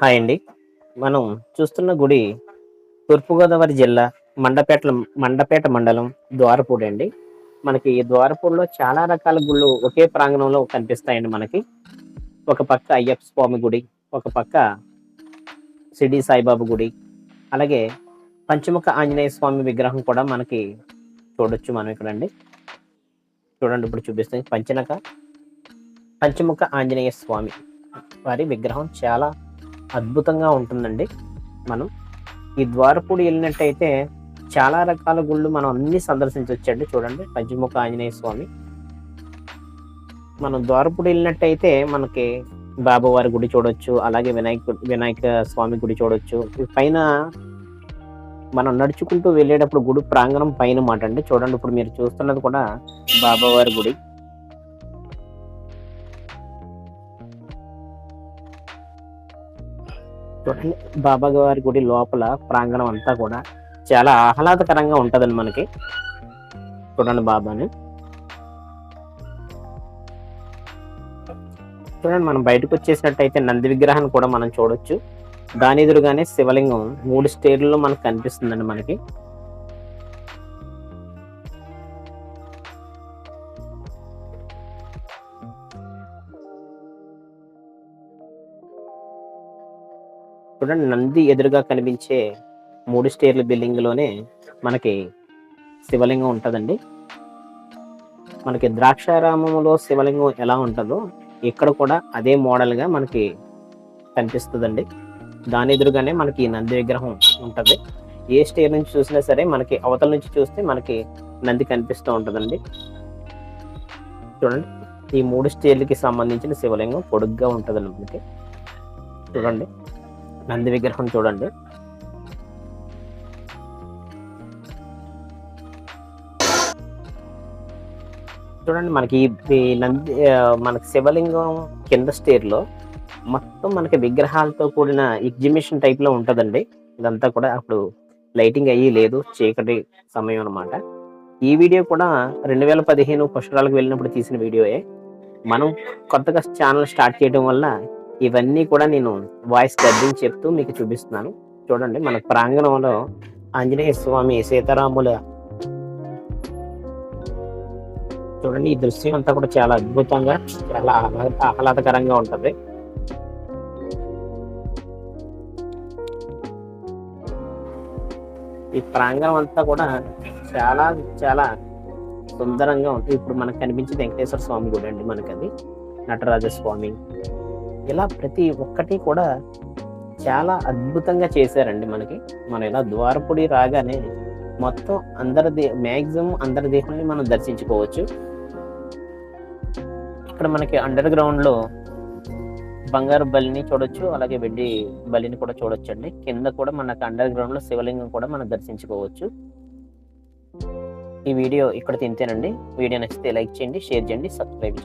Hi అండి. మనం చూస్తున్న గుడి తూర్పుగోదావరి జిల్లా మండపేట మండపేట మండలం ద్వారపూడి అండి. మనకి ఈ ద్వారపూడిలో చాలా రకాల గుళ్ళు ఒకే ప్రాంగణంలో కనిపిస్తాయండి మనకి. ఒక పక్క అయ్యప్ప స్వామి గుడి ఒక పక్క సిడి సాయిబాబా గుడి అలాగే పంచముఖ ఆంజనేయ స్వామి విగ్రహం కూడా మనకి చూడొచ్చు మనం ఇక్కడ అండి. చూడండి ఇప్పుడు చూపిస్తుంది పంచనక పంచముఖ ఆంజనేయ స్వామి వారి విగ్రహం చాలా అద్భుతంగా ఉంటుందండి. మనం ఈ ద్వారపూడి వెళ్ళినట్టయితే చాలా రకాల గుళ్ళు మనం అన్ని సందర్శించవచ్చండి చూడండి పంచముఖ ఆంజనేయ స్వామి. మనం ద్వారపూడి వెళ్ళినట్టయితే మనకి బాబావారి గుడి చూడొచ్చు అలాగే వినాయక వినాయక స్వామి గుడి చూడొచ్చు. పైన మనం నడుచుకుంటూ వెళ్ళేటప్పుడు గుడి ప్రాంగణం పైన మాట అండి. చూడండి ఇప్పుడు మీరు చూస్తున్నది కూడా బాబావారి గుడి. చూడండి బాబా గారి గుడి లోపల ప్రాంగణం అంతా కూడా చాలా ఆహ్లాదకరంగా ఉంటదండి మనకి. చూడండి బాబాని. చూడండి మనం బయటకు వచ్చేసినట్టయితే నంది విగ్రహాన్ని కూడా మనం చూడొచ్చు. దాని ఎదురుగానే శివలింగం. మూడు స్టేజ్లో మనకు కనిపిస్తుందండి మనకి. చూడండి నంది ఎదురుగా కనిపించే మూడు స్టేర్ల బిల్డింగ్లోనే మనకి శివలింగం ఉంటుందండి. మనకి ద్రాక్షారామంలో శివలింగం ఎలా ఉంటుందో ఇక్కడ కూడా అదే మోడల్గా మనకి కనిపిస్తుందండి. దాని ఎదురుగానే మనకి నంది విగ్రహం ఉంటుంది. ఏ స్టేర్ నుంచి చూసినా సరే మనకి అవతల నుంచి చూస్తే మనకి నంది కనిపిస్తూ ఉంటుందండి. చూడండి ఈ మూడు స్టేర్లకి సంబంధించిన శివలింగం పొడుగ్గా ఉంటుందండి మనకి చూడండి. నంది విగ్రహం చూడండి. చూడండి మనకి ఈ- నంది మనకి శివలింగం కింద స్టేర్లో మొత్తం మనకి విగ్రహాలతో కూడిన ఎగ్జిబిషన్ టైప్లో ఉంటుందండి. ఇదంతా కూడా అప్పుడు లైటింగ్ అయ్యి లేదు చీకటి సమయం అనమాట ఈ వీడియో కూడా రెండు వేల పదిహేను పుష్కరాలకు వెళ్ళినప్పుడు తీసిన వీడియోయే. మనం కొత్తగా ఛానల్ స్టార్ట్ చేయడం వల్ల ఇవన్నీ కూడా నేను వాయిస్ డబ్బింగ్ చెప్తూ మీకు చూపిస్తున్నాను. చూడండి మన ప్రాంగణంలో ఆంజనేయ స్వామి సీతారాముల చూడండి ఈ దృశ్యం అంతా కూడా చాలా అద్భుతంగా చాలా ఆహ్లా- ఆహ్లాదకరంగా ఉంటుంది. ఈ ప్రాంగణం అంతా కూడా చాలా చాలా సుందరంగా ఉంటుంది. ఇప్పుడు మనకు కనిపించే వెంకటేశ్వర స్వామి గుడి అండి మనకది. నటరాజ స్వామి. ఇలా ప్రతి ఒక్కటి కూడా చాలా అద్భుతంగా చేశారండి మనకి. మనం ఇలా ద్వారపుడి రాగానే మొత్తం అందరి దే మ్యాక్సిమం అందరి దేహాన్ని మనం దర్శించుకోవచ్చు. ఇక్కడ మనకి అండర్ గ్రౌండ్లో బంగారు బలిని చూడొచ్చు అలాగే వెండి బలిని కూడా చూడొచ్చు అండి కింద కూడా మనకి అండర్ గ్రౌండ్లో శివలింగం కూడా మనం దర్శించుకోవచ్చు. ఈ వీడియో ఇక్కడ తింతేనండి. వీడియో నచ్చితే లైక్ చేయండి షేర్ చేయండి సబ్స్క్రైబ్ చేయండి.